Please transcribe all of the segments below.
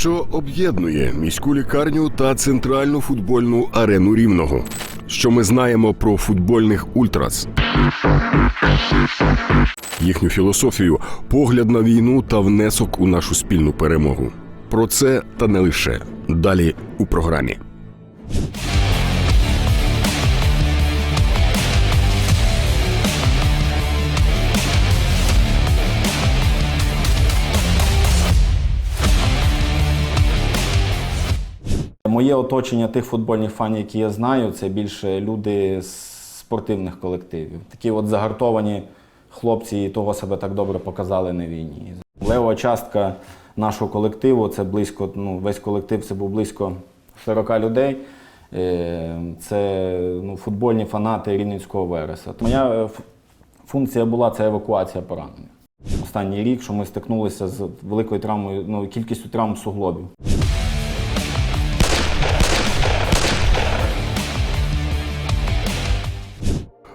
що об'єднує міську лікарню та центральну футбольну арену рівного. Що ми знаємо про футбольних ультрас? Їхню філософію, погляд на війну та внесок у нашу спільну перемогу. Про це та не лише далі у програмі. Моє оточення тих футбольних фанів, які я знаю, це більше люди з спортивних колективів. Такі от загартовані хлопці і того себе так добре показали на війні. Лева частка нашого колективу це близько, ну, весь колектив це був близько 40 людей. Е, Це ну, футбольні фанати Рівненського Вереса. Моя е, функція була це евакуація поранених. Останній рік, що ми стикнулися з великою травмою, ну, кількістю травм суглобів.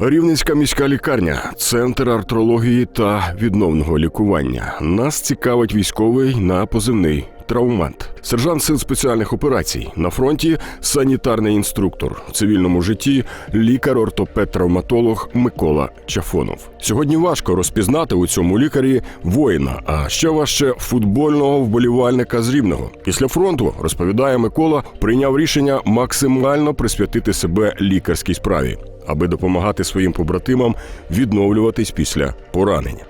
Рівненська міська лікарня, центр артрології та відновного лікування. Нас цікавить військовий на позивний травмат. Сержант сил спеціальних операцій на фронті, санітарний інструктор в цивільному житті, лікар-ортопед-травматолог Микола Чафонов. Сьогодні важко розпізнати у цьому лікарі воїна, а ще важче футбольного вболівальника з рівного. Після фронту розповідає Микола, прийняв рішення максимально присвятити себе лікарській справі аби допомагати своїм побратимам відновлюватись після поранення.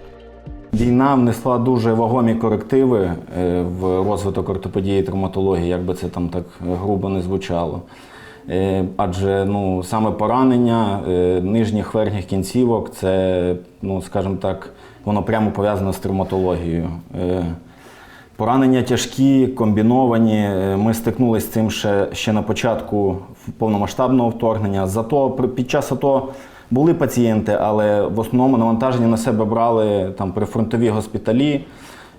Війна внесла дуже вагомі корективи е, в розвиток ортопедії і травматології, як би це там так грубо не звучало. Е, Адже ну, саме поранення е, нижніх верхніх кінцівок це, ну, скажімо так, воно прямо пов'язано з травматологією. Поранення тяжкі, комбіновані. Ми стикнулися з цим ще, ще на початку повномасштабного вторгнення. Зато під час АТО були пацієнти, але в основному навантаження на себе брали там прифронтові госпіталі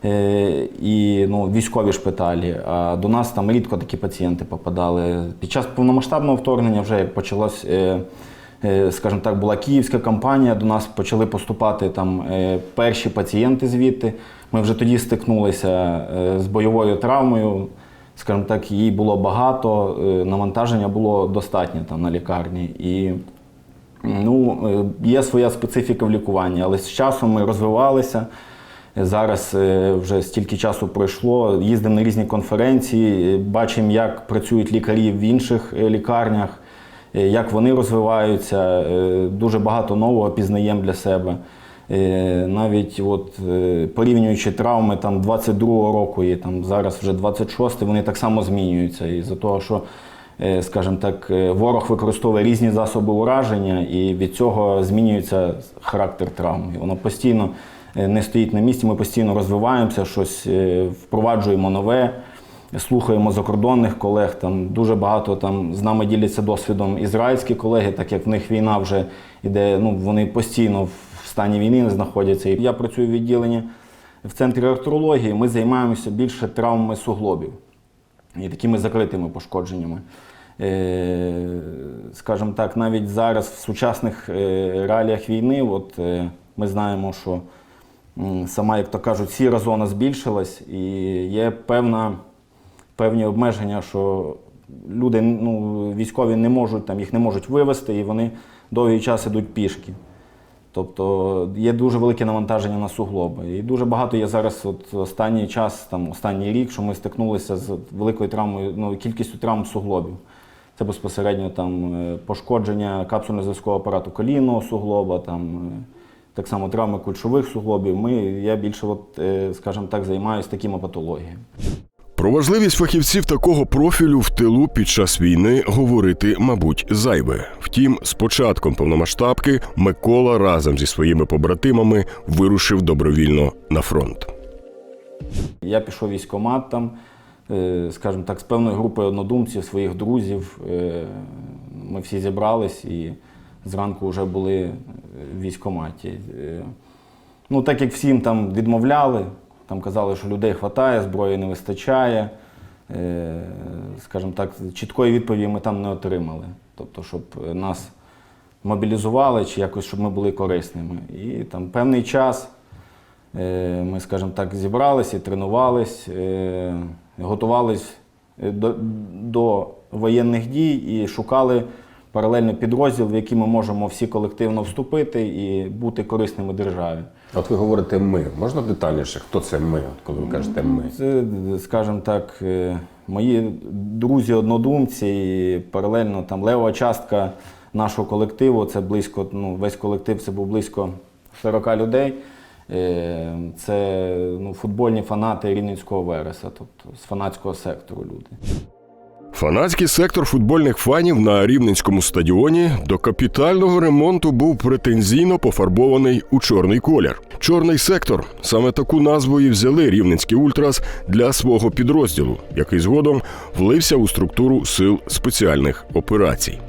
е, і ну, військові шпиталі. А до нас там рідко такі пацієнти попадали. Під час повномасштабного вторгнення, вже як почалось. е, е, Скажімо так, була київська кампанія, до нас почали поступати там перші пацієнти звідти. Ми вже тоді стикнулися з бойовою травмою. Скажімо так, її було багато, навантаження було достатньо там на лікарні. І ну, е, є своя специфіка в лікуванні, але з часом ми розвивалися. Зараз е, вже стільки часу пройшло, їздимо на різні конференції, е, бачимо, як працюють лікарі в інших лікарнях, як вони розвиваються. Дуже багато нового пізнаємо для себе. Навіть от, порівнюючи травми там, 22-го року і там, зараз вже 26-й, вони так само змінюються. І за того, що скажімо так, е, ворог використовує різні засоби ураження, і від цього змінюється характер травми. Воно постійно е, не стоїть на місці, ми постійно розвиваємося, щось е, впроваджуємо нове. Слухаємо закордонних колег, там дуже багато там з нами діляться досвідом ізраїльські колеги, так як в них війна вже йде, ну вони постійно в стані війни знаходяться. І я працюю в відділенні в центрі артрології. Ми займаємося більше травмами суглобів і такими закритими пошкодженнями. Е, Скажімо так, навіть зараз в сучасних е, реаліях війни, от е, ми знаємо, що сама, як то кажуть, сіра зона збільшилась, і є певна, певні обмеження, що люди, ну, військові не можуть там, їх не можуть вивезти, і вони довгий час ідуть пішки. Тобто є дуже велике навантаження на суглоби. І дуже багато є зараз, от останній час, там, останній рік, що ми стикнулися з великою травмою, ну, кількістю травм суглобів. Це безпосередньо там, е, пошкодження капсульно-зв'язкового апарату колінного суглоба, там, е, так само травми кульшових суглобів. Ми, я більше, от, е, скажімо так, займаюся такими патологіями. Про важливість фахівців такого профілю в тилу під час війни говорити, мабуть, зайве. Втім, з початком повномасштабки Микола разом зі своїми побратимами вирушив добровільно на фронт. Я пішов в військкомат там, е, скажімо так, з певною групою однодумців, своїх друзів. Е, Ми всі зібрались і зранку вже були в військкоматі. Е, Ну, так як всім там відмовляли, там казали, що людей вистачає, зброї не вистачає. Е, Скажімо так, чіткої відповіді ми там не отримали. Тобто, щоб нас мобілізували чи якось, щоб ми були корисними. І там певний час Е, Ми, скажімо так, зібрались і тренувались. Е, готувались до, до воєнних дій і шукали паралельно підрозділ, в який ми можемо всі колективно вступити і бути корисними державі. От ви говорите ми. Можна детальніше? Хто це ми? Коли ви кажете ми? Це, скажімо так, е, мої друзі-однодумці, і паралельно там лева частка нашого колективу, це близько, ну, весь колектив це був близько 40 людей. Е, Це ну, футбольні фанати Рівненського Вереса, тобто з фанатського сектору люди. Фанатський сектор футбольних фанів на рівненському стадіоні до капітального ремонту був претензійно пофарбований у чорний колір. Чорний сектор саме таку назву і взяли рівненські ультрас для свого підрозділу, який згодом влився у структуру сил спеціальних операцій.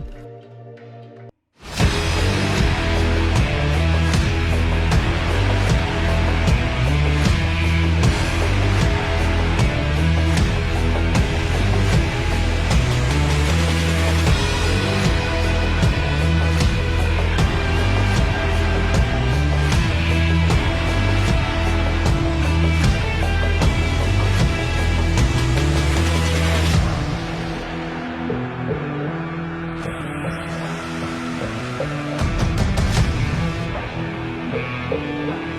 Thank you.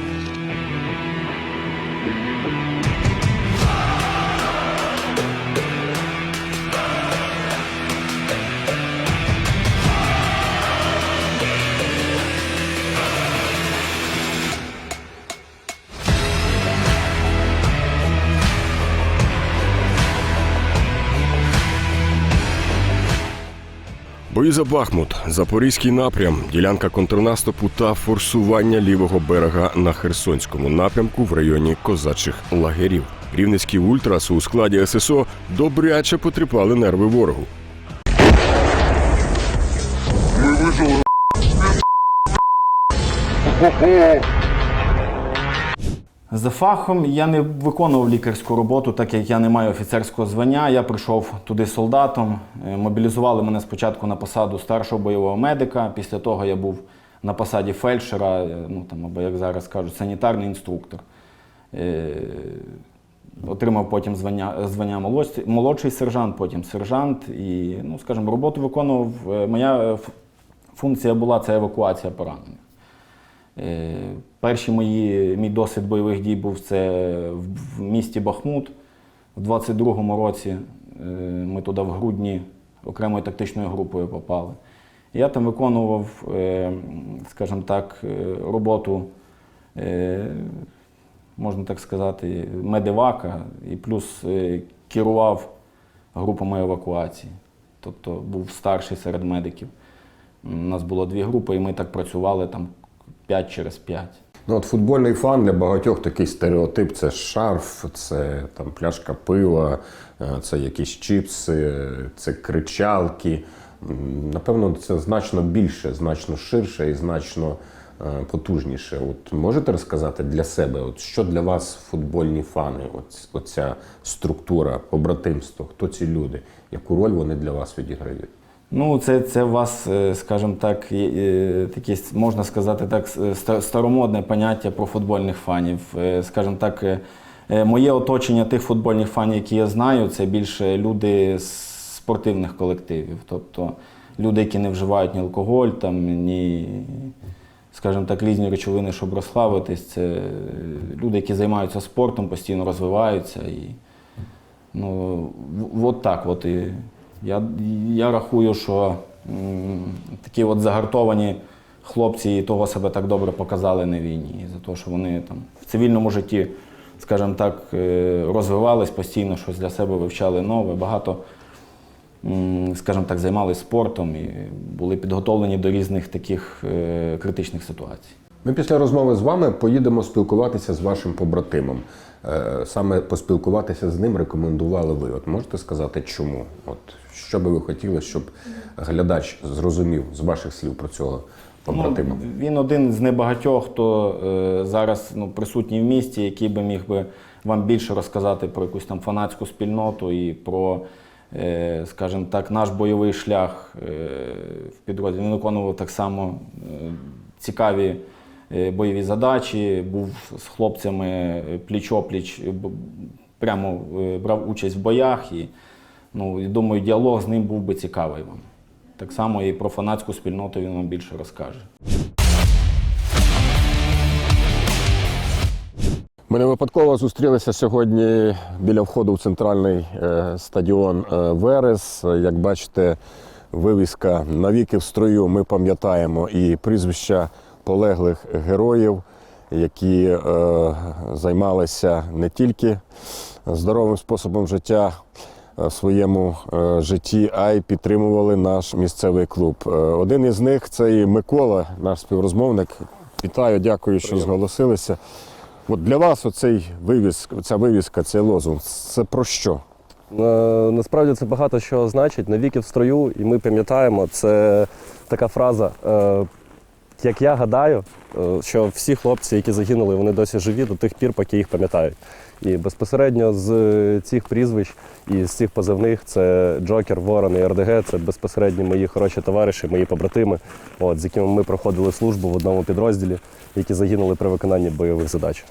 За Бахмут, Запорізький напрям, ділянка контрнаступу та форсування лівого берега на Херсонському напрямку в районі козачих лагерів. Рівненські ультрас у складі ССО добряче потріпали нерви ворогу. За фахом я не виконував лікарську роботу, так як я не маю офіцерського звання. Я прийшов туди солдатом. Е, Мобілізували мене спочатку на посаду старшого бойового медика. Після того я був на посаді фельдшера, е, ну там або як зараз кажуть, санітарний інструктор. Е, Отримав потім звання, звання молодший, сержант, потім сержант. І, ну, скажімо, роботу виконував. Моя функція була це евакуація поранених. Е, Перші мої, мій досвід бойових дій був це в, місті Бахмут. У 22-му році е, ми туди в грудні окремою тактичною групою попали. Я там виконував, е, скажімо так, роботу, можна так сказати, медивака і плюс керував групами евакуації. Тобто був старший серед медиків. У нас було дві групи, і ми так працювали там 5 через 5. Ну, от футбольний фан для багатьох такий стереотип: це шарф, це там пляшка пива, е, це якісь чіпси, це кричалки. Напевно, це значно більше, значно ширше і значно е, потужніше. От можете розказати для себе, от що для вас футбольні фани? От, оця структура, побратимство, хто ці люди, яку роль вони для вас відіграють? Ну, це, це у вас, е, скажімо так, е, таке, можна сказати так, старомодне поняття про футбольних фанів. Е, Скажімо так, е, е, моє оточення тих футбольних фанів, які я знаю, це більше люди з спортивних колективів. Тобто люди, які не вживають ні алкоголь, там, ні, скажімо так, різні речовини, щоб розслабитись. Це е, люди, які займаються спортом, постійно розвиваються. І, Ну, от так от. І я, я рахую, що такі от загартовані хлопці і того себе так добре показали на війні. За те, що вони там в цивільному житті, скажімо так, е, розвивались постійно, щось для себе вивчали нове, багато, м, скажімо так, займалися спортом і були підготовлені до різних таких е, критичних ситуацій. Ми після розмови з вами поїдемо спілкуватися з вашим побратимом. Е, Саме поспілкуватися з ним рекомендували ви. От можете сказати, чому? От що би ви хотіли, щоб глядач зрозумів з ваших слів про цього побратима? Ну, він один з небагатьох, хто е, зараз ну, присутній в місті, який би міг би вам більше розказати про якусь там фанатську спільноту і про, е, скажімо так, наш бойовий шлях е, в підрозділі. Він виконував так само е, цікаві бойові задачі, був з хлопцями пліч-опліч прямо е, брав участь в боях і, ну, і думаю, діалог з ним був би цікавий вам. Так само і про фанатську спільноту він вам більше розкаже. Ми не випадково зустрілися сьогодні біля входу в центральний е, стадіон е, Верес. Як бачите, вивіска навіки в строю. Ми пам'ятаємо і прізвища полеглих героїв, які е, займалися не тільки здоровим способом життя е, в своєму е, житті, а й підтримували наш місцевий клуб. Е, Один із них це і Микола, наш співрозмовник. Вітаю, дякую, що зголосилися. От для вас оцей вивіз, ця вивіска, цей лозунг, це про що? Е, Насправді це багато що значить. Навіки в строю, і ми пам'ятаємо, це така фраза. Е, Як я гадаю, е, що всі хлопці, які загинули, вони досі живі до тих пір, поки їх пам'ятають. І безпосередньо з цих прізвищ і з цих позивних це Джокер, Ворон і РДГ. Це безпосередньо мої хороші товариші, мої побратими, от, з якими ми проходили службу в одному підрозділі, які загинули при виконанні бойових задач.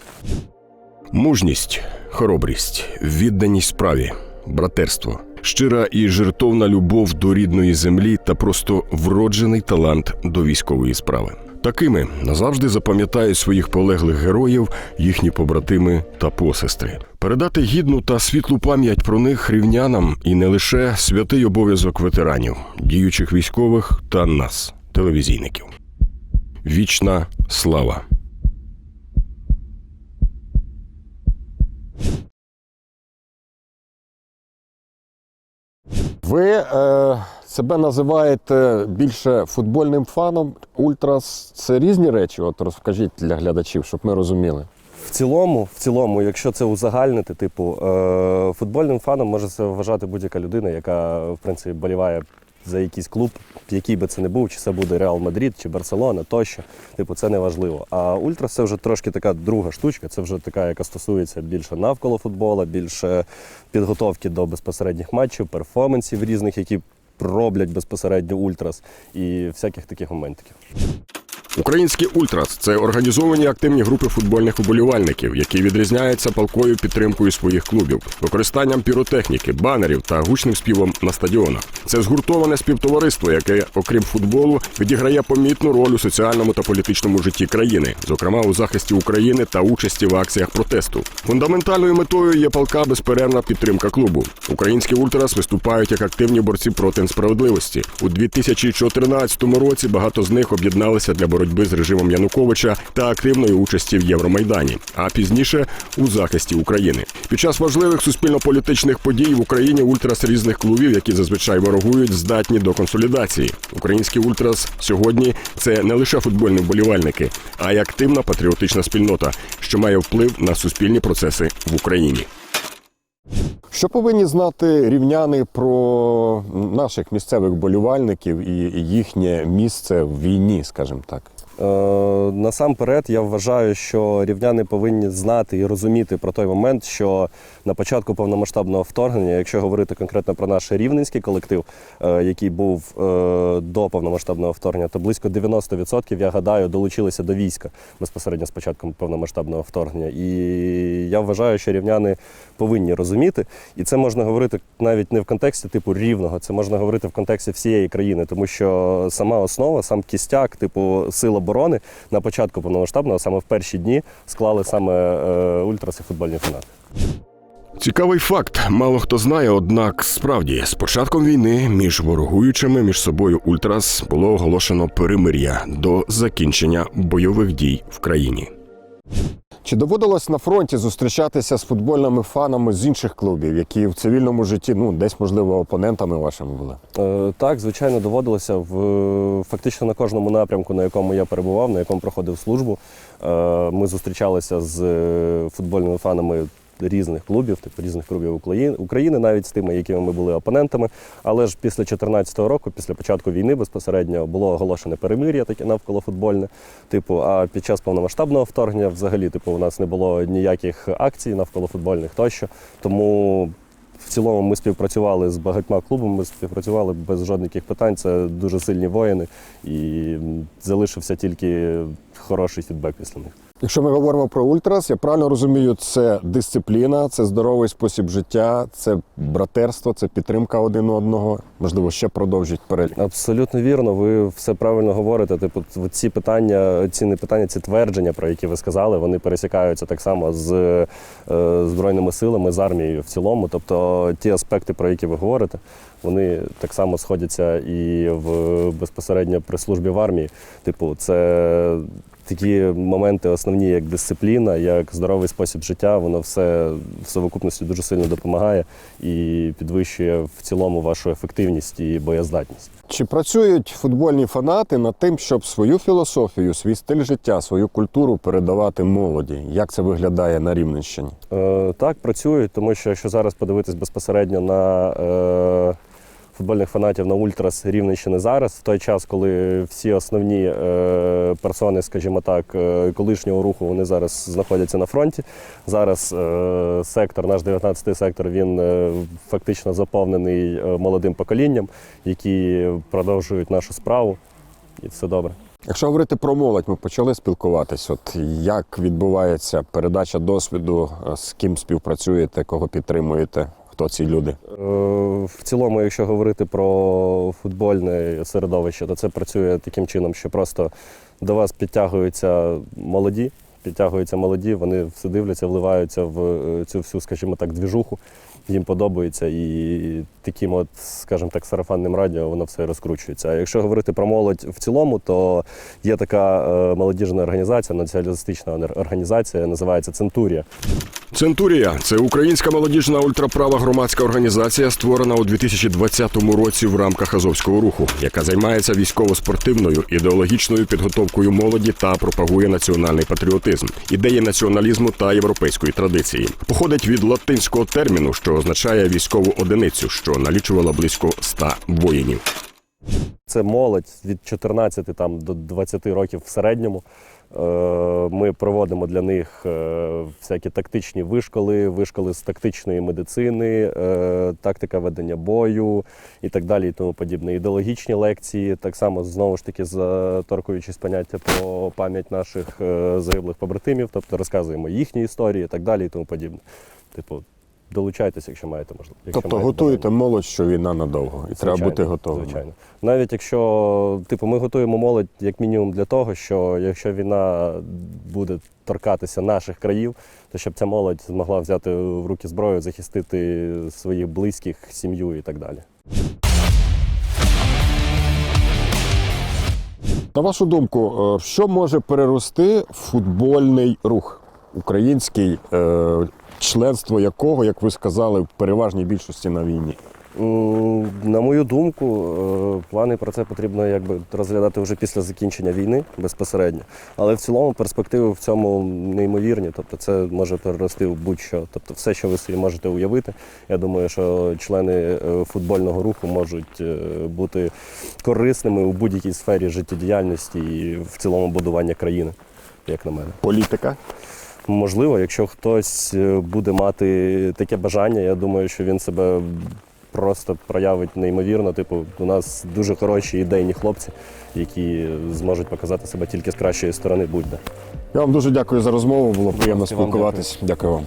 Мужність, хоробрість, відданість справі, братерство, щира і жертовна любов до рідної землі та просто вроджений талант до військової справи. Такими назавжди запам'ятають своїх полеглих героїв, їхні побратими та посестри. Передати гідну та світлу пам'ять про них рівнянам і не лише святий обов'язок ветеранів, діючих військових та нас, телевізійників. Вічна слава! Ви е, себе називаєте більше футбольним фаном. Ультрас це різні речі. От розкажіть для глядачів, щоб ми розуміли. В цілому, в цілому, якщо це узагальнити, типу, е, футбольним фаном може це вважати будь-яка людина, яка в принципі боліває за якийсь клуб, який би це не був, чи це буде Реал Мадрид, чи Барселона, тощо. Типу, це не важливо. А Ультра це вже трошки така друга штучка. Це вже така, яка стосується більше навколо футбола, більше підготовки до безпосередніх матчів, перформансів різних, які роблять безпосередньо ультрас і всяких таких моментиків. Українські ультрас це організовані активні групи футбольних уболівальників, які відрізняються палкою підтримкою своїх клубів, використанням піротехніки, банерів та гучним співом на стадіонах. Це згуртоване співтовариство, яке, окрім футболу, відіграє помітну роль у соціальному та політичному житті країни, зокрема у захисті України та участі в акціях протесту. Фундаментальною метою є палка безперервна підтримка клубу. Українські ультрас виступають як активні борці проти несправедливості. У 2014 році багато з них об'єдналися для боротьби з режимом Януковича та активної участі в Євромайдані, а пізніше у захисті України. Під час важливих суспільно-політичних подій в Україні ультрас різних клубів, які зазвичай ворогують, здатні до консолідації. Український ультрас сьогодні це не лише футбольні вболівальники, а й активна патріотична спільнота, що має вплив на суспільні процеси в Україні. Що повинні знати рівняни про наших місцевих болівальників і їхнє місце в війні, скажімо так? Е, насамперед, я вважаю, що рівняни повинні знати і розуміти про той момент, що на початку повномасштабного вторгнення, якщо говорити конкретно про наш рівненський колектив, е, який був е, до повномасштабного вторгнення, то близько 90%, я гадаю, долучилися до війська безпосередньо з початком повномасштабного вторгнення. І я вважаю, що рівняни повинні розуміти, і це можна говорити навіть не в контексті типу рівного, це можна говорити в контексті всієї країни, тому що сама основа, сам кістяк, типу сил оборони на початку повномасштабного, саме в перші дні, склали саме е, ультраси футбольні фанати. Цікавий факт, мало хто знає, однак справді з початком війни між ворогуючими між собою ультрас було оголошено перемир'я до закінчення бойових дій в країні. Чи доводилось на фронті зустрічатися з футбольними фанами з інших клубів, які в цивільному житті, ну десь можливо опонентами вашими були? Е, Так, звичайно, доводилося в фактично на кожному напрямку, на якому я перебував, на якому проходив службу. е, Ми зустрічалися з е, футбольними фанами різних клубів, типу різних клубів України, навіть з тими, якими ми були опонентами. Але ж після 2014 року, після початку війни, безпосередньо було оголошене перемир'я, таке навколо футбольне. Типу, а під час повномасштабного вторгнення, взагалі, типу, у нас не було ніяких акцій навколо футбольних тощо. Тому в цілому ми співпрацювали з багатьма клубами, ми співпрацювали без жодних питань. Це дуже сильні воїни. І залишився тільки хороший фідбек після них. Якщо ми говоримо про ультрас, я правильно розумію, це дисципліна, це здоровий спосіб життя, це братерство, це підтримка один одного. Можливо, ще продовжить перелік. Абсолютно вірно, ви все правильно говорите. Типу, ці питання, ці не питання, ці твердження, про які ви сказали, вони пересікаються так само з е, збройними силами, з армією в цілому. Тобто ті аспекти, про які ви говорите, вони так само сходяться і в безпосередньо при службі в армії. Типу, це такі моменти основні, як дисципліна, як здоровий спосіб життя, воно все в совокупності дуже сильно допомагає і підвищує в цілому вашу ефективність і боєздатність. Чи працюють футбольні фанати над тим, щоб свою філософію, свій стиль життя, свою культуру передавати молоді? Як це виглядає на Рівненщині? Е, так, працюють, тому що якщо зараз подивитись безпосередньо на е, футбольних фанатів на Ультрас Рівненщини зараз, в той час, коли всі основні е, персони, скажімо так, е, колишнього руху, вони зараз знаходяться на фронті. Зараз е, сектор, наш 19-й сектор, він фактично заповнений молодим поколінням, які продовжують нашу справу, і все добре. Якщо говорити про молодь, ми почали спілкуватись. От як відбувається передача досвіду, з ким співпрацюєте, кого підтримуєте? Хто ці люди? Е, В цілому, якщо говорити про футбольне середовище, то це працює таким чином, що просто до вас підтягуються молоді, підтягуються молоді, вони все дивляться, вливаються в е, цю всю, скажімо так, двіжуху. Їм подобається, і таким, от, скажімо так, сарафанним радіо воно все розкручується. А якщо говорити про молодь в цілому, то є така е, молодіжна організація, націоналістична організація, називається Центурія. Центурія це українська молодіжна ультраправа громадська організація, створена у 2020 році в рамках Азовського руху, яка займається військово-спортивною ідеологічною підготовкою молоді та пропагує національний патріотизм, ідеї націоналізму та європейської традиції. Походить від латинського терміну, що означає військову одиницю, що налічувала близько 100 воїнів. Це молодь від 14 там, до 20 років в середньому. Е, Ми проводимо для них е, всякі тактичні вишколи, вишколи з тактичної медицини, е, тактика ведення бою і так далі, і тому подібне. Ідеологічні лекції, так само знову ж таки заторкуючись поняття про пам'ять наших загиблих побратимів, тобто розказуємо їхні історії і так далі, і тому подібне. Типу, долучайтеся, якщо маєте можливість. якщо Тобто маєте готуєте бажання. молодь, що війна надовго, і треба бути готовим. Звичайно. Навіть якщо типу, ми готуємо молодь як мінімум для того, що якщо війна буде торкатися наших країв, то щоб ця молодь змогла взяти в руки зброю, захистити своїх близьких, сім'ю і так далі. На вашу думку, е, що може перерости футбольний рух український, е, членство якого, як ви сказали, в переважній більшості на війні? На мою думку, е, плани про це потрібно якби розглядати вже після закінчення війни безпосередньо. Але в цілому перспективи в цьому неймовірні. Тобто це може перерости в будь-що. Тобто все, що ви собі можете уявити. Я думаю, що члени е, футбольного руху можуть е, бути корисними у будь-якій сфері життєдіяльності і в цілому будування країни, як на мене. Політика? Можливо, якщо хтось е, буде мати таке бажання, я думаю, що він себе просто проявить неймовірно. Типу, у нас дуже хороші ідейні хлопці, які зможуть показати себе тільки з кращої сторони будь-де. Я вам дуже дякую за розмову. Було приємно спілкуватись. Дякую вам.